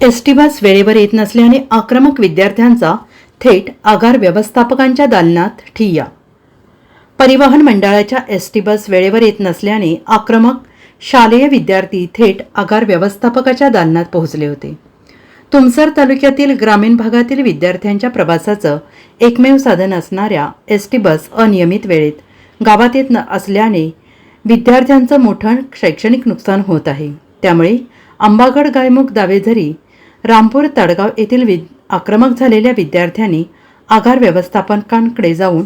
S T bus वेळेवर येत नसल्याने आक्रमक विद्यार्थ्यांचा थेट आगार व्यवस्थापकांच्या दालनात ठिय्या. परिवहन मंडळाच्या एस टी बस वेळेवर येत नसल्याने आक्रमक शालेय विद्यार्थी थेट आगार व्यवस्थापकाच्या दालनात पोहोचले होते. तुमसर तालुक्यातील ग्रामीण भागातील विद्यार्थ्यांच्या प्रवासाचं एकमेव साधन असणाऱ्या एस टी बस अनियमित वेळेत गावात येत न असल्याने विद्यार्थ्यांचं मोठं शैक्षणिक नुकसान होत आहे. त्यामुळे आंबागड गायमुख दावेझरी रामपूर तडगाव येथील वि आक्रमक झालेल्या विद्यार्थ्यांनी आगार व्यवस्थापकांकडे जाऊन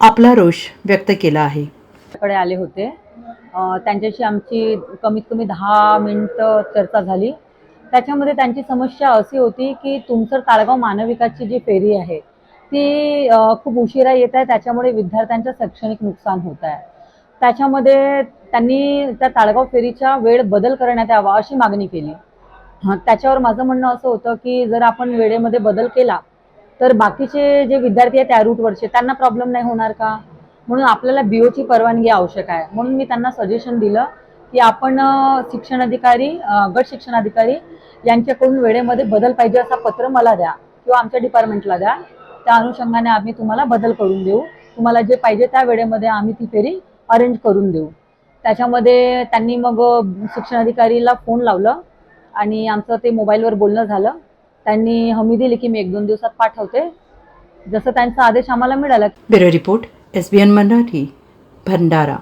आपला रोष व्यक्त केला आहे. कडे आले होते. त्यांच्याशी आमची कमीत कमी दहा मिनटं चर्चा झाली. त्याच्यामध्ये त्यांची समस्या अशी होती की तुमसर ताळगाव मानविकाची जी फेरी आहे ती खूप उशिरा येत आहे. त्याच्यामुळे विद्यार्थ्यांचं शैक्षणिक नुकसान होत आहे. त्याच्यामध्ये त्यांनी त्या ताळगाव फेरीचा वेळ बदल करण्यात यावा अशी मागणी केली. त्याच्यावर माझं म्हणणं असं होतं की जर आपण वेळेमध्ये बदल केला तर बाकीचे जे विद्यार्थी आहेत त्या रूटवरचे त्यांना प्रॉब्लेम नाही होणार का? म्हणून आपल्याला बीओची परवानगी आवश्यक आहे. म्हणून मी त्यांना सजेशन दिलं की आपण शिक्षण अधिकारी गट शिक्षण अधिकारी यांच्याकडून वेळेमध्ये बदल पाहिजे असा पत्र मला द्या किंवा आमच्या डिपार्टमेंटला द्या. त्या अनुषंगाने आम्ही तुम्हाला बदल करून देऊ. तुम्हाला जे पाहिजे त्या वेळेमध्ये आम्ही ती फेरी अरेंज करून देऊ. त्याच्यामध्ये त्यांनी मग शिक्षण अधिकारीला फोन लावलं. आणि आमचं ते मोबाईलवर बोलणं झालं. त्यांनी हमी दिली की मी एक दोन दिवसात पाठवते. जसं त्यांचा आदेश आम्हाला मिळाला. Bureau report S B N Marathi Bhandara.